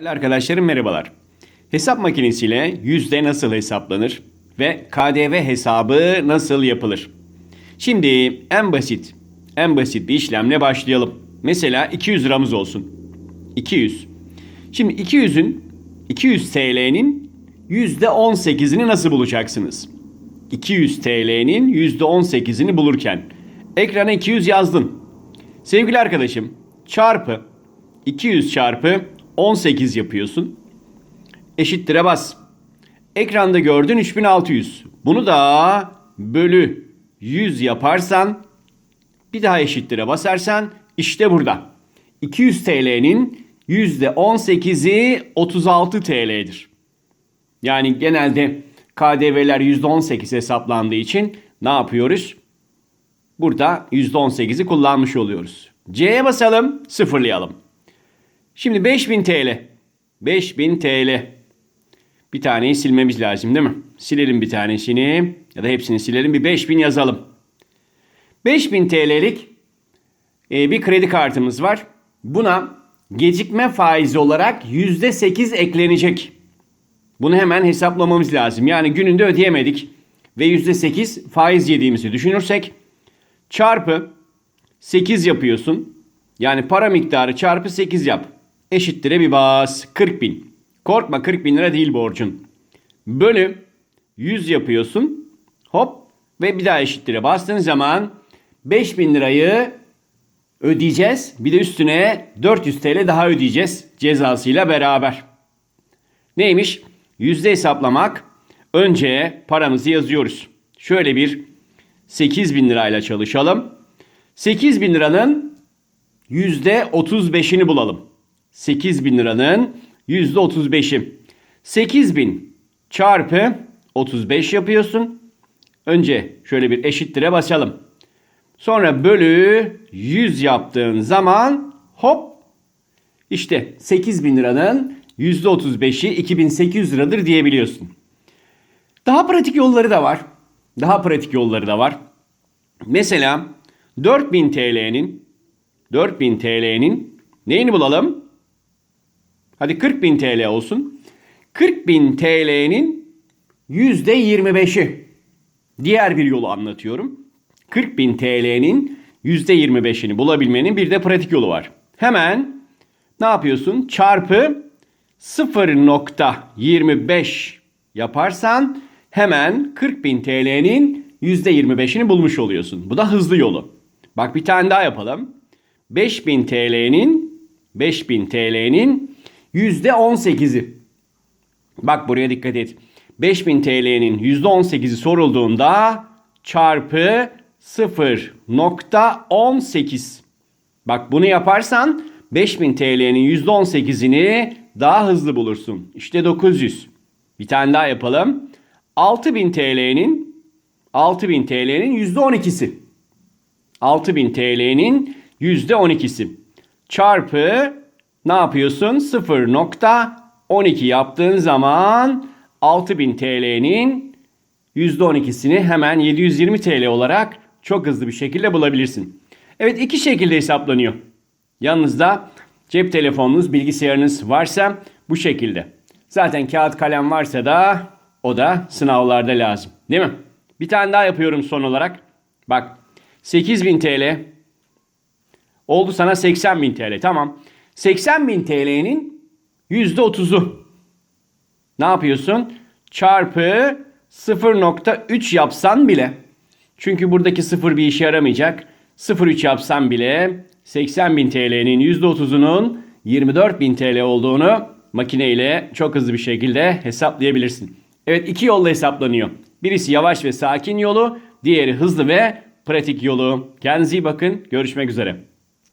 Değerli arkadaşlarım merhabalar. Hesap makinesiyle yüzde nasıl hesaplanır ve KDV hesabı nasıl yapılır? Şimdi en basit, en basit bir işlemle başlayalım. Mesela 200 liramız olsun. 200. Şimdi 200'ün 200 TL'nin yüzde 18'ini nasıl bulacaksınız? 200 TL'nin yüzde 18'ini bulurken ekrana 200 yazdın. Sevgili arkadaşım çarpı 200 çarpı 18 yapıyorsun. Eşittire bas. Ekranda gördün 3600. Bunu da bölü 100 yaparsan bir daha eşittire basarsan işte burada. 200 TL'nin %18'i 36 TL'dir. Yani genelde KDV'ler %18 hesaplandığı için ne yapıyoruz? Burada %18'i kullanmış oluyoruz. C'ye basalım, sıfırlayalım. Şimdi 5000 TL. 5000 TL. Bir taneyi silmemiz lazım değil mi? Silelim bir tanesini ya da hepsini silelim. Bir 5000 yazalım. 5000 TL'lik e, bir kredi kartımız var. Buna gecikme faizi olarak %8 eklenecek. Bunu hemen hesaplamamız lazım. Yani gününde ödeyemedik ve %8 faiz yediğimizi düşünürsek çarpı 8 yapıyorsun. Yani para miktarı çarpı 8 yap. Eşittire bir bas. 40 bin. Korkma 40 bin lira değil borcun. Bölü 100 yapıyorsun. Hop ve bir daha eşittire bastığın zaman 5 bin lirayı ödeyeceğiz. Bir de üstüne 400 TL daha ödeyeceğiz cezasıyla beraber. Neymiş? Yüzde hesaplamak. Önce paramızı yazıyoruz. Şöyle bir 8 bin lirayla çalışalım. 8 bin liranın %35'ini bulalım. 8 bin liranın %35'i. 8 bin çarpı 35 yapıyorsun. Önce şöyle bir eşittire basalım. Sonra bölü 100 yaptığın zaman hop işte 8 bin liranın %35'i 2800 liradır diyebiliyorsun. Daha pratik yolları da var. Daha pratik yolları da var. Mesela 4000 TL'nin 4000 TL'nin neyini bulalım? Hadi 40.000 TL olsun. 40.000 TL'nin %25'i. Diğer bir yolu anlatıyorum. 40.000 TL'nin %25'ini bulabilmenin bir de pratik yolu var. Hemen ne yapıyorsun? Çarpı 0.25 yaparsan hemen 40.000 TL'nin %25'ini bulmuş oluyorsun. Bu da hızlı yolu. Bak bir tane daha yapalım. 5000 TL'nin 5000 TL'nin %18'i. Bak buraya dikkat et. 5000 TL'nin %18'i sorulduğunda çarpı 0.18. Bak bunu yaparsan 5000 TL'nin %18'ini daha hızlı bulursun. İşte 900. Bir tane daha yapalım. 6000 TL'nin 6000 TL'nin %12'si. 6000 TL'nin %12'si. Çarpı ne yapıyorsun? 0.12 yaptığın zaman 6000 TL'nin %12'sini hemen 720 TL olarak çok hızlı bir şekilde bulabilirsin. Evet iki şekilde hesaplanıyor. Yanınızda cep telefonunuz, bilgisayarınız varsa bu şekilde. Zaten kağıt kalem varsa da o da sınavlarda lazım. Değil mi? Bir tane daha yapıyorum son olarak. Bak 8000 TL oldu sana 80.000 TL. Tamam. 80.000 TL'nin %30'u. Ne yapıyorsun? Çarpı 0.3 yapsan bile. Çünkü buradaki 0 bir işe yaramayacak. 0.3 yapsan bile 80.000 TL'nin %30'unun 24.000 TL olduğunu makineyle çok hızlı bir şekilde hesaplayabilirsin. Evet iki yolla hesaplanıyor. Birisi yavaş ve sakin yolu, diğeri hızlı ve pratik yolu. Kendinize iyi bakın. Görüşmek üzere.